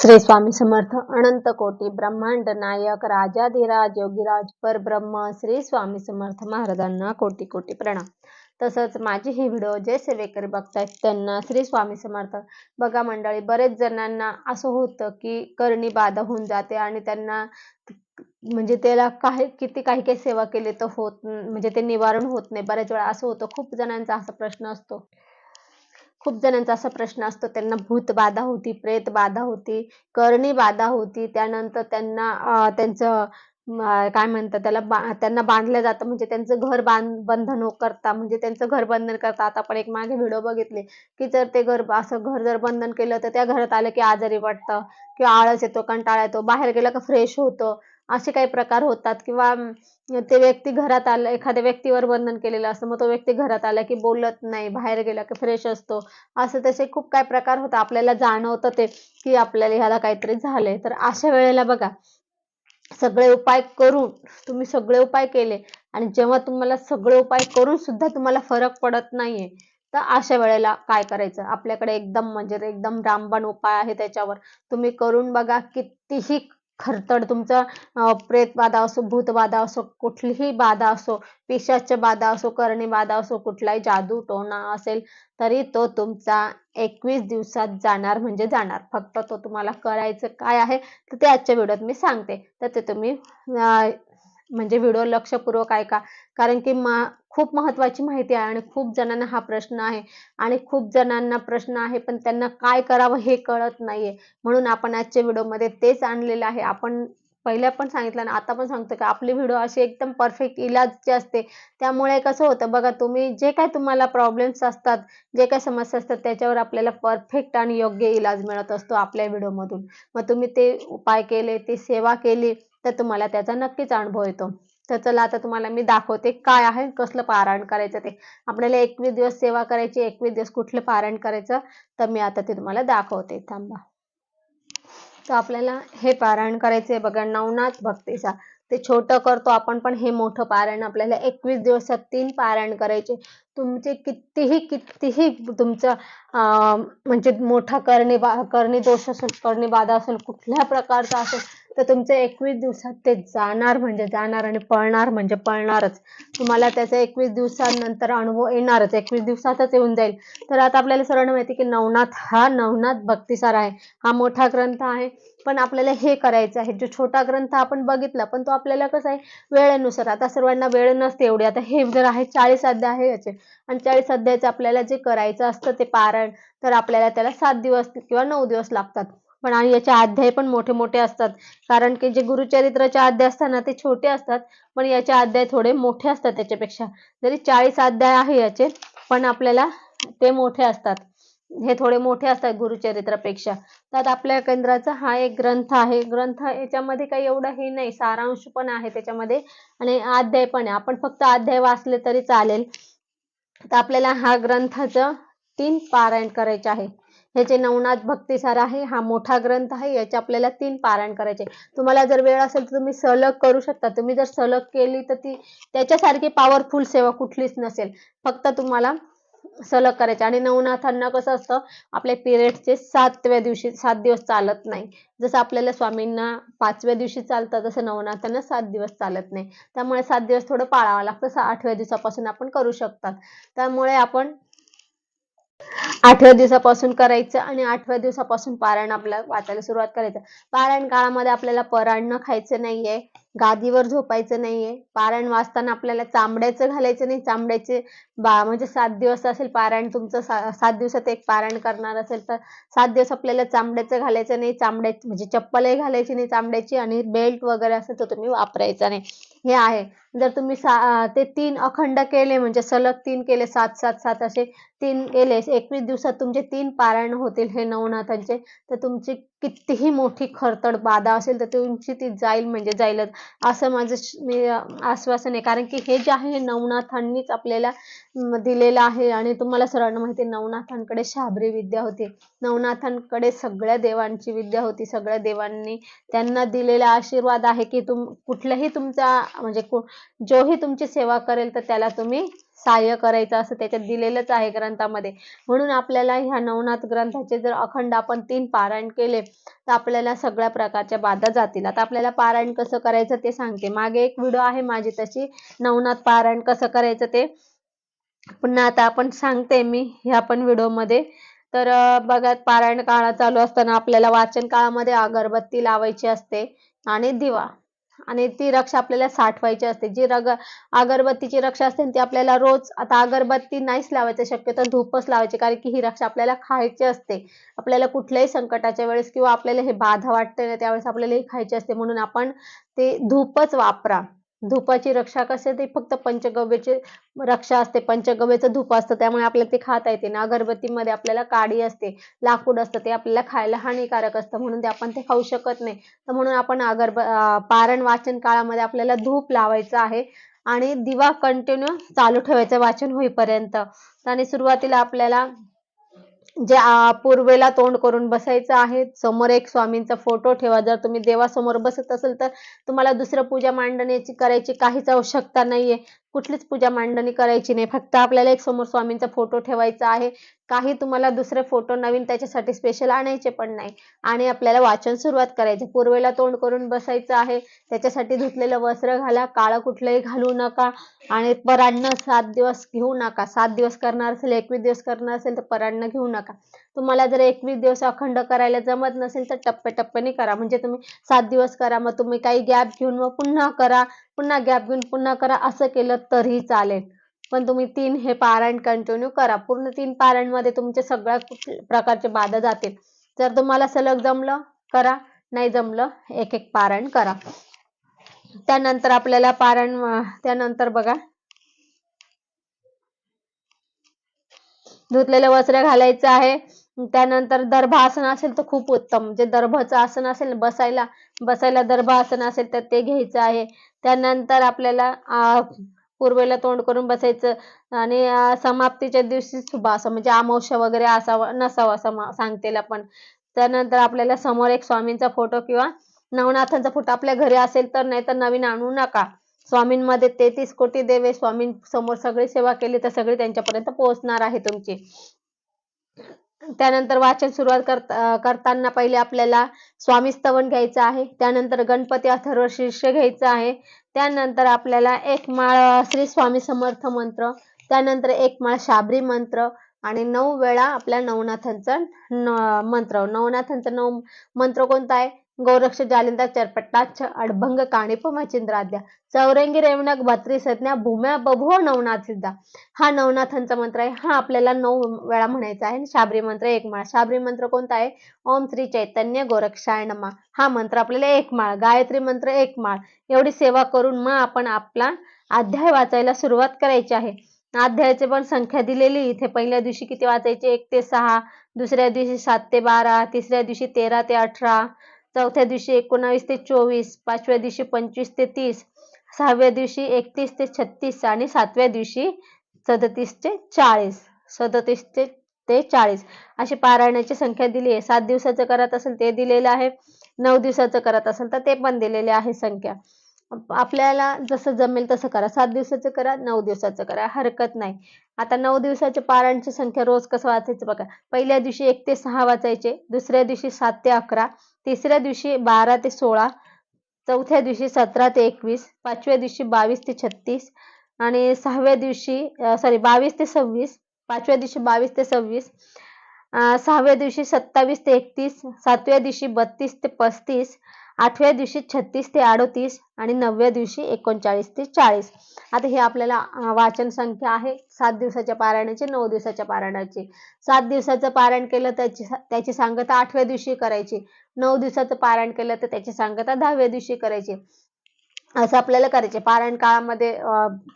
श्री स्वामी समर्थ अनंत कोटी ब्रह्मांड नायक राजाधिराज योगीराज परब्रह्म श्री स्वामी समर्थ महाराजांना कोटी कोटी प्रणाम. तसंच माझे हे व्हिडिओ जे सेवेकरी बघतायत त्यांना श्री स्वामी समर्थ. बघा मंडळी बरेच जणांना असं होतं की करणी बाधा होऊन जाते आणि त्यांना म्हणजे त्याला काही किती काही काही सेवा केली तर होत म्हणजे ते निवारण होत नाही. बऱ्याच वेळा असं होतं खूप जणांचा असा प्रश्न असतो. खूप जणांचा असा प्रश्न असतो त्यांना भूत बाधा होती प्रेत बाधा होती करणी बाधा होती त्यानंतर त्यांना त्यांचं काय म्हणतात त्याला बा त्यांना बांधलं जातं म्हणजे त्यांचं घर बांध बंधन हो करता म्हणजे त्यांचं घर बंधन करता. आता आपण एक मागे व्हिडिओ बघितले की जर ते घर असं घर जर बंधन केलं तर त्या घरात आलं की आजारी वाटतं किंवा आळस येतो कंटाळा येतो बाहेर गेलं का फ्रेश होतं. असे काही प्रकार होतात किंवा ते व्यक्ती घरात आलं एखाद्या व्यक्तीवर बंधन केलेलं असतं मग तो व्यक्ती घरात आला की बोलत नाही बाहेर गेला की फ्रेश असतो. असं तसे खूप काय प्रकार होतात. आपल्याला जाणवतं ते की आपल्याला ह्याला काहीतरी झालंय. तर अशा वेळेला बघा सगळे उपाय करून तुम्ही सगळे उपाय केले आणि जेव्हा तुम्हाला सगळे उपाय करून सुद्धा तुम्हाला फरक पडत नाहीये तर अशा वेळेला काय करायचं? आपल्याकडे एकदम म्हणजे एकदम रामबाण उपाय आहे त्याच्यावर. तुम्ही करून बघा कितीही खरतड तुमचं प्रेत बाधा असो भूत बाधा असो कुठलीही बाधा असो पिशाच बाधा असो करणी बाधा असो कुठलाही जादू टोना असेल तरी तो तुमचा एकवीस दिवसात जाणार म्हणजे जाणार. फक्त तो तुम्हाला करायचं काय आहे तर ते आजच्या व्हिडिओत मी सांगते. तर ते तुम्ही म्हणजे व्हिडिओ लक्षपूर्वक ऐका. कारण की मा खूप महत्वाची माहिती आहे आणि खूप जणांना हा प्रश्न आहे. आणि खूप जणांना प्रश्न आहे पण त्यांना काय करावं हे कळत नाहीये. म्हणून आपण आजच्या व्हिडिओमध्ये तेच आणलेलं आहे. आपण पहिल्या पण सांगितलं आणि आता पण सांगतो की आपली व्हिडिओ अशी एकदम परफेक्ट इलाजची असते. त्यामुळे कसं होतं बघा तुम्ही जे काय तुम्हाला प्रॉब्लेम्स असतात जे काय समस्या असतात त्याच्यावर आपल्याला परफेक्ट आणि योग्य इलाज मिळत असतो आपल्या व्हिडिओमधून. मग तुम्ही ते उपाय केले ती सेवा केली तर तुम्हाला त्याचा नक्कीच अनुभव येतो. तर चला आता तुम्हाला मी दाखवते काय आहे कसलं पारायण करायचं ते. आपल्याला एकवीस दिवस सेवा करायची एकवीस दिवस कुठलं पारायण करायचं तर मी आता ते तुम्हाला दाखवते. थांबा. तर आपल्याला हे पारायण करायचे बघा नवनाथ भक्तीचा. ते छोटं करतो आपण पण हे मोठं पारायण आपल्याला एकवीस दिवसात तीन पारायण करायचे. तुमचे कितीही कितीही तुमचं अं, म्हणजे मोठा करणे बा करणे दोष असेल करणे बाधा असेल कुठल्या प्रकारचा असेल तर तुमचे एकवीस दिवसात ते जाणार म्हणजे जाणार आणि पळणार म्हणजे पळणारच. तुम्हाला त्याचा एकवीस दिवसानंतर अनुभव येणारच. एकवीस दिवसातच येऊन जाईल. तर आता आपल्याला सर्वांना माहिती की नवनाथ हा नवनाथ भक्तिसार आहे. हा मोठा ग्रंथ आहे. पण आपल्याला हे करायचं आहे. जो छोटा ग्रंथ आपण बघितला पण तो आपल्याला कसं आहे? वेळेनुसार. आता सर्वांना वेळ नसते एवढी. आता हे जर आहे चाळीस अध्याय आहे याचे. आणि चाळीस अध्यायाचं आपल्याला जे करायचं असतं ते पारायण तर आपल्याला त्याला सात दिवस किंवा नऊ दिवस लागतात. पण आणि याचे अध्याय पण मोठे मोठे असतात. कारण की जे गुरुचरित्राचे अध्याय असतात ना ते छोटे असतात. पण याचे अध्याय थोडे मोठे असतात त्याच्यापेक्षा. जरी चाळीस अध्याय आहे याचे पण आपल्याला ते मोठे असतात. हे थोडे मोठे असतात गुरुचरित्रापेक्षा. त्यात आपल्या केंद्राचा हा एक ग्रंथ आहे. ग्रंथ याच्यामध्ये काही एवढा हे नाही. सारांश पण आहे त्याच्यामध्ये. आणि अध्याय पण आहे. आपण फक्त अध्याय वाचले तरी चालेल. तर आपल्याला हा ग्रंथाचं तीन पारायण करायचे आहे. ह्याचे नवनाथ भक्तिसार आहे हा मोठा ग्रंथ आहे याचे आपल्याला तीन पारायण करायचे तुम्हाला जर वेळ असेल तर तुम्ही सलग करू शकता. तुम्ही जर सलग केली तर ती त्याच्यासारखी पॉवरफुल सेवा कुठलीच नसेल. फक्त तुम्हाला सलग करायचे. आणि नवनाथांना कसं असतं आपल्या पिरियडचे सातव्या दिवशी सात दिवस चालत नाही. जसं आपल्याला स्वामींना पाचव्या दिवशी चालतं तसं नवनाथांना सात दिवस चालत नाही. त्यामुळे सात दिवस थोडं पाळावं लागतं. आठव्या दिवसापासून आपण करू शकतात. त्यामुळे आपण आठव्या दिवसापासून करायचं आणि आठव्या दिवसापासून पारायण आपल्याला वाचायला सुरुवात करायचं. पारायण काळामध्ये आपल्याला परान्न खायचं नाहीये. गादीवर झोपायचं नाहीये. पारायण वाचताना आपल्याला चांबड्याचं घालायचं नाही. चांबड्याचे बा म्हणजे सात दिवस असेल पारायण तुमचं सा, सात दिवसात एक पारायण करणार असेल तर सात दिवस आपल्याला चांबड्याचं घालायचं नाही. चांबड्या म्हणजे चप्पलही घालायची नाही चांबड्याची आणि बेल्ट वगैरे असेल तर तुम्ही वापरायचा नाही. हे आहे. जर तुम्ही सा ते तीन अखंड केले म्हणजे सलग तीन केले सात सात सात असे तीन केले एकवीस दिवसात तुमचे तीन पारायण होतील हे नवनाथांचे तर तुमची कितीही मोठी खरतड बाधा असेल तर तुमची ती जाईल म्हणजे जाईलच. असं माझं मी आश्वासन आहे. कारण की हे जे आहे हे नवनाथांनीच आपल्याला दिलेलं आहे. आणि तुम्हाला सर्वांना माहिती आहे नवनाथांकडे शाबरी विद्या होती. नवनाथांकडे सगळ्या देवांची विद्या होती. सगळ्या देवांनी त्यांना दिलेला आशीर्वाद आहे की तुम कुठल्याही तुमचा म्हणजे जोही तुमची सेवा करेल तर त्याला तुम्ही सहाय्य करायचं असं त्याच्यात दिलेलंच आहे ग्रंथामध्ये. म्हणून आपल्याला ह्या नवनाथ ग्रंथाचे जर अखंड आपण तीन पारायण केले तर आपल्याला सगळ्या प्रकारच्या बाधा जातील. आता आपल्याला पारायण कसं करायचं ते सांगते. मागे एक व्हिडिओ आहे माझी तशी. नवनाथ पारायण कसं करायचं ते पुन्हा आता आपण सांगते मी ह्या पण व्हिडिओमध्ये. तर बघा पारायण काळ चालू असताना आपल्याला वाचन काळामध्ये अगरबत्ती लावायची असते आणि दिवा. आणि ती रक्षा आपल्याला साठवायची असते. जी रग अगरबत्तीची रक्षा असते ना ती आपल्याला रोज आता अगरबत्ती नाहीच लावायचं शक्यतो धूपच लावायची कारण की ही रक्षा आपल्याला खायची असते. आपल्याला कुठल्याही संकटाच्या वेळेस किंवा आपल्याला हे बाधा वाटते ना त्यावेळेस आपल्याला ही खायची असते. म्हणून आपण ते धूपच वापरा. धुपाची रक्षा कशी ते फक्त पंचगव्याची रक्षा असते. पंचगव्याचं धूप असतं त्यामुळे आपल्याला ते खाता येते. ना अगरबत्तीमध्ये आपल्याला काडी असते लाकूड असतं ते आपल्याला खायला हानिकारक असतं. म्हणून ते आपण ते खाऊ शकत नाही. तर म्हणून आपण अगरब पारण वाचन काळामध्ये आपल्याला धूप लावायचं आहे. आणि दिवा कंटिन्यू चालू ठेवायचा वाचन होईपर्यंत. आणि सुरुवातीला आपल्याला जे पूर्वेला तोंड करून बसायचं आहे समोर एक स्वामींचा फोटो ठेवा. जर तुम्ही देवासमोर बसत असेल तर तुम्हाला दुसरं पूजा मांडण्याची करायची काहीच आवश्यकता नाहीये. कुठलीच पूजा मांडणी करायची नाही. फक्त आपल्याला एक समोर स्वामींचा फोटो ठेवायचा आहे. काही तुम्हाला दुसरे फोटो नवीन त्याच्यासाठी स्पेशल आणायचे पण नाही. आणि आपल्याला वाचन सुरुवात करायचे. पूर्वेला तोंड करून बसायचं आहे. त्याच्यासाठी धुतलेलं वस्त्र घाला. काळं कुठलंही घालू नका. आणि परान्न सात दिवस घेऊ नका. सात दिवस करणार असेल एकवीस दिवस करणार असेल तर परान्न घेऊ नका. तुम्हाला जर एकवीस दिवस अखंड करायला जमत नसेल तर टप्प्याटप्प्याने करा. म्हणजे तुम्ही सात दिवस करा. मग तुम्ही काही गॅप घेऊन मग पुन्हा करा. पुन्हा गॅप घेऊन पुन्हा करा असं केलं तरीही चालेल. पण तुम्ही तीन हे पारायण कंटिन्यू करा. पूर्ण तीन पारायणमध्ये तुमचे सगळ्या प्रकारचे बाधा जातील. जर तुम्हाला सलग जमलं करा. नाही जमलं एक एक पारायण करा. त्यानंतर आपल्याला पारायण त्यानंतर बघा. धुतलेलं वस्त्र घालायचं आहे. त्यानंतर दर्भासन असेल तर खूप उत्तम. जे दर्भाचं आसन असेल बसायला बसायला बसायला दर्भासन असेल तर ते घ्यायचं आहे. त्यानंतर आपल्याला पूर्वेला तोंड करून बसायचं आणि समाप्तीच्या दिवशी शुभासन म्हणजे अमावस्या वगैरे असावा नसावा असं सांगतील सांगतेला पण. त्यानंतर आपल्याला समोर एक स्वामींचा फोटो किंवा नवनाथांचा फोटो आपल्या घरी असेल तर नाही तर नवीन आणू नका. स्वामींमध्ये तेहतीस कोटी देवे स्वामीं समोर सगळी सेवा केली तर सगळी त्यांच्यापर्यंत पोहोचणार आहे तुमची. त्यानंतर वाचन सुरुवात करता करताना पहिले आपल्याला स्वामी स्तवन घ्यायचं आहे. त्यानंतर गणपती अथर्व शीर्ष घ्यायचं आहे. त्यानंतर आपल्याला एक माळ श्री स्वामी समर्थ मंत्र. त्यानंतर एक माळ शाबरी मंत्र. आणि नऊ वेळा आपल्या नवनाथांचा न- मंत्र. नवनाथांचा नऊ मंत्र कोणता आहे? गोरक्ष जालिंदा चरपट्टाच्छ अडभंग काणिप मचिंद्राद्या चौरंगी रेवणक भत्री संज्ञा भूम्या बभू नवनाथ सिद्धा. हा नवनाथांचा मंत्र आहे. हा आपल्याला नऊ वेळा म्हणायचा आहे. शाबरी मंत्र एक माळ. शाबरी मंत्र कोणता आहे? ओम श्री चैतन्य गोरक्षाय नमा. हा मंत्र आपल्याला एक माळ. गायत्री मंत्र एक माळ. एवढी सेवा करून मग आपण आपला अध्याय वाचायला सुरुवात करायची आहे. अध्यायाची पण संख्या दिलेली. इथे पहिल्या दिवशी किती वाचायचे? एक ते सहा दुसऱ्या दिवशी सात ते बारा तिसऱ्या दिवशी तेरा ते अठरा चौथ्या दिवशी एकोणावीस ते चोवीस पाचव्या दिवशी पंचवीस ते तीस सहाव्या दिवशी एकतीस ते छत्तीस आणि सातव्या दिवशी सदतीस ते चाळीस सदतीस ते ते चाळीस. अशी पारायणाची संख्या दिली आहे. सात दिवसाचं करत असेल ते दिलेलं आहे. नऊ दिवसाचं करत असेल तर ते पण दिलेले आहे संख्या. आपल्याला जसं जमेल तसं करा. सात दिवसाचं करा नऊ दिवसाचं करा. हरकत नाही. आता नऊ दिवसाच्या पारांची संख्या रोज कसं वाचायचं बघा. पहिल्या दिवशी एक ते सहा वाचायचे दुसऱ्या दिवशी सात ते अकरा तिसऱ्या दिवशी बारा ते सोळा चौथ्या दिवशी सतरा ते एकवीस पाचव्या दिवशी बावीस ते छत्तीस आणि सहाव्या दिवशी सॉरी बावीस ते सव्वीस पाचव्या दिवशी बावीस ते सव्वीस सहाव्या दिवशी सत्तावीस ते एकतीस सातव्या दिवशी बत्तीस ते पस्तीस आठव्या दिवशी छत्तीस ते अडोतीस आणि नवव्या दिवशी एकोणचाळीस ते चाळीस. आता हे आपल्याला वाचन संख्या आहे. सात दिवसाच्या पारायणाची नऊ दिवसाच्या पारायणाची. सात दिवसाचं पारायण केलं त्याची त्याची सांगता आठव्या दिवशी करायची. नऊ दिवसाचं पारायण केलं तर त्याची सांगता दहाव्या दिवशी करायची. असं आपल्याला करायचे. पारायण काळामध्ये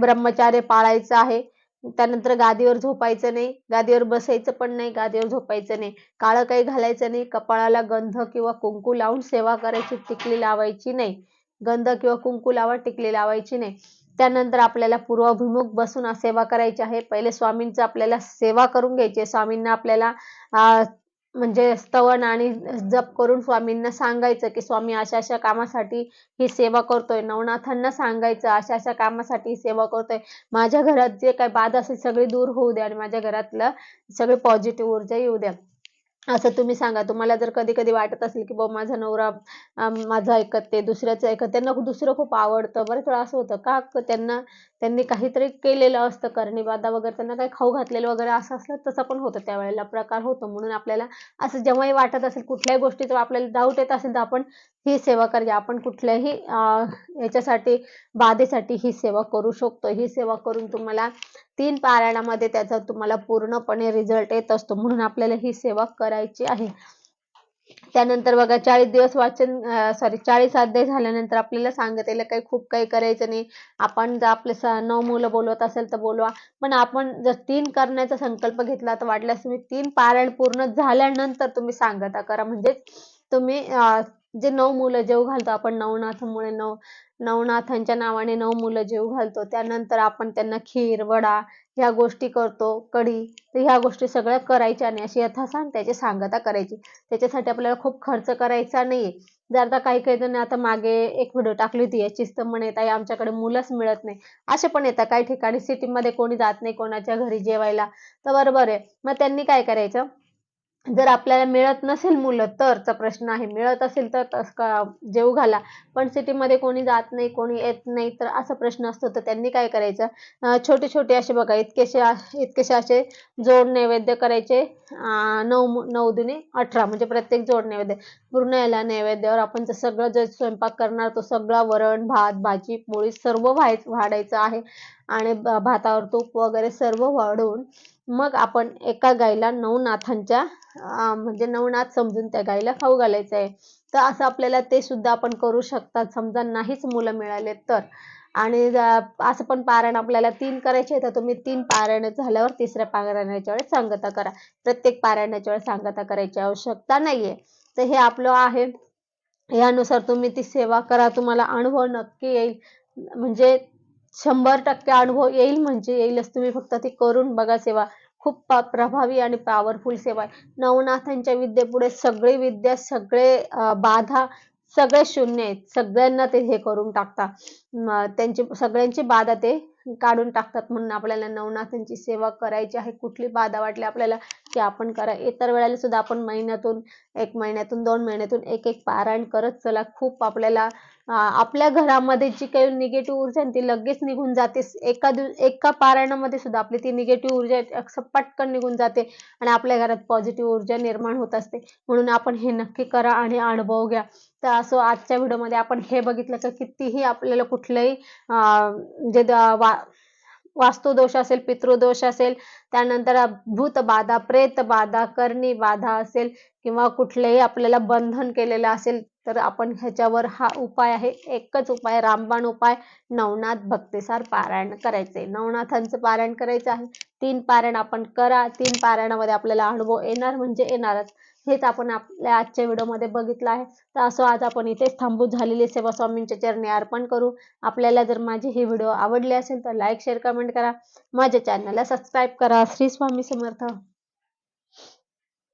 ब्रह्मचार्य पाळायचं आहे. त्यानंतर गादीवर झोपायचं नाही गादीवर बसायचं पण नाही गादीवर झोपायचं नाही. काळं काही घालायचं नाही कपाळाला गंध किंवा कुंकू लावून सेवा करायची टिकली लावायची नाही. गंध किंवा कुंकू लावा टिकली लावायची नाही. त्यानंतर आपल्याला पूर्वाभिमुख बसून सेवा करायची आहे. पहिले स्वामींचं आपल्याला सेवा करून घ्यायची स्वामींना आपल्याला म्हणजे स्तवन आणि जप करून स्वामींना सांगायचं की स्वामी अशा अशा कामासाठी ही सेवा करतोय. नवनाथांना सांगायचं अशा अशा कामासाठी ही सेवा करतोय. माझ्या घरात जे काही बाधा असेल सगळी दूर होऊ द्या आणि माझ्या घरातलं सगळी पॉझिटिव्ह ऊर्जा येऊ द्या. असं तुम्ही सांगा. तुम्हाला जर कधी कधी वाटत असेल की बाबा माझा नवरा माझं ऐकत ते दुसऱ्याचं ऐकत त्यांना दुसरं खूप आवडतं. बरेच वेळा असं होतं का त्यांना त्यांनी काहीतरी केलेलं असतं करणी वगैरे त्यांना काही खाऊ घातलेलं वगैरे असं असलं तसं पण होतं त्यावेळेला प्रकार होतो. म्हणून आपल्याला असं जेव्हाही वाटत असेल कुठल्याही गोष्टीचा आपल्याला डाऊट येत असेल तर आपण ही सेवा करायची आपण कुठल्याही याच्यासाठी बाधेसाठी ही सेवा करू शकतो. ही सेवा करून तुम्हाला तीन पारायणामध्ये त्याचा तुम्हाला पूर्णपणे रिझल्ट येत असतो. म्हणून आपल्याला ही सेवा करायची आहे. त्यानंतर बघा चाळीस दिवस वाचन सॉरी चाळीस अध्याय झाल्यानंतर आपल्याला सांगितलेलं काही खूप काही करायचं नाही. आपण जर आपले नऊ मुलं बोलवत असेल तर बोलवा. पण आपण जर तीन करण्याचा संकल्प घेतला तर वाटल्यास तुम्ही तीन पारायण पूर्ण झाल्यानंतर तुम्ही सांगता करा. म्हणजे तुम्ही जे नऊ मुलं जेव घालतो आपण नवनाथमुळे नऊ नवनाथांच्या नावाने नऊ मुलं जेव घालतो. त्यानंतर आपण त्यांना खीर वडा ह्या गोष्टी करतो कढी तर ह्या गोष्टी सगळ्या करायच्या नाही अशी यथासांग त्याची सांगता करायची. त्याच्यासाठी आपल्याला खूप खर्च करायचा नाहीये. जर आता काही काही जण आता मागे एक व्हिडिओ टाकली होती याचीच तर म्हणे ताई आमच्याकडे मुलंच मिळत नाही. असे पण येतात काही ठिकाणी. सिटीमध्ये कोणी जात नाही कोणाच्या घरी जेवायला. तर बरोबर आहे. मग त्यांनी काय करायचं? जर आपल्याला मिळत नसेल मुलं तरचा प्रश्न आहे. मिळत असेल तर तस का घाला. पण सिटीमध्ये कोणी जात नाही कोणी येत नाही तर असा प्रश्न असतो. तर त्यांनी काय करायचं? छोटे छोटे असे बघा इतकेसे इतकेसे असे जोड नैवेद्य करायचे. नऊ नऊ दुने अठरा म्हणजे प्रत्येक जोड नैवेद्य. पूर्ण याला नैवेद्यावर आपण जर सगळं जे स्वयंपाक करणार तो सगळा वरण भात भाजी पोळी सर्व व्हाय वाढायचं आहे. आणि भातावर तूप वगैरे सर्व वाढवून मग आपण एका गाईला नवनाथांच्या नाथांच्या म्हणजे नवनाथ समजून त्या गाईला खाऊ घालायचं आहे. तर असं आपल्याला ते सुद्धा आपण करू शकतात. समजा नाहीच मुलं मिळाले तर. आणि असं पण पारायण आपल्याला तीन करायचे तर तुम्ही तीन पारायण झाल्यावर तिसऱ्या पारायणाच्या वेळेस सांगता करा. प्रत्येक पारायणाच्या वेळेस सांगता करायची आवश्यकता नाहीये. तर हे आपलं आहे. यानुसार तुम्ही ती सेवा करा. तुम्हाला अनुभव नक्की येईल. म्हणजे शंभर टक्के अनुभव येईल म्हणजे येईलच. तुम्ही फक्त ती करून बघा सेवा. खूप प्रभावी आणि पॉवरफुल सेवा आहे. नवनाथांच्या विद्येपुढे सगळी विद्या सगळे बाधा सगळे शून्य आहेत. सगळ्यांना ते हे करून टाकता त्यांची सगळ्यांची बाधा ते काढून टाकतात म्हणून आपल्याला नवनाथांची सेवा करायची आहे. कुठली बाधा वाटली आपल्याला की आपण करा. इतर वेळेला सुद्धा आपण महिन्यातून एक महिन्यातून दोन महिन्यातून एक एक पारायण करत चला. खूप आपल्याला आपल्या घरामध्ये जी काही निगेटिव्ह ऊर्जा आहे ती लगेच निघून जाते. एका दिव एका पारायणामध्ये सुद्धा आपली ती निगेटिव्ह ऊर्जा पटकन निघून जाते आणि आपल्या घरात पॉझिटिव्ह ऊर्जा निर्माण होत असते. म्हणून आपण हे नक्की करा आणि अनुभव घ्या. तर असं आजच्या व्हिडिओमध्ये आपण हे बघितलं की कितीही आपल्याला कुठलंही जे वा वास्तुदोष असेल पितृदोष असेल त्यानंतर भूत बाधा प्रेत बाधा करणी बाधा असेल किंवा कुठलेही आपल्याला बंधन केलेलं असेल तर आपण ह्याच्यावर हा उपाय आहे. एकच उपाय रामबाण उपाय. नवनाथ भक्तिसार पारायण करायचे. नवनाथांचं पारायण करायचं आहे. तीन पारायण आपण करा. तीन पारायणामध्ये आपल्याला अनुभव येणार म्हणजे येणारच. हेच आपण आपल्या आजच्या व्हिडिओमध्ये बघितलं आहे. तर असं आज आपण इथेच थांबू. झालेली सेवा स्वामींच्या चरणी अर्पण करू. आपल्याला जर माझी ही व्हिडिओ आवडली असेल तर लाईक शेअर कमेंट करा. माझ्या चॅनलला सबस्क्राईब करा. श्री स्वामी समर्थ.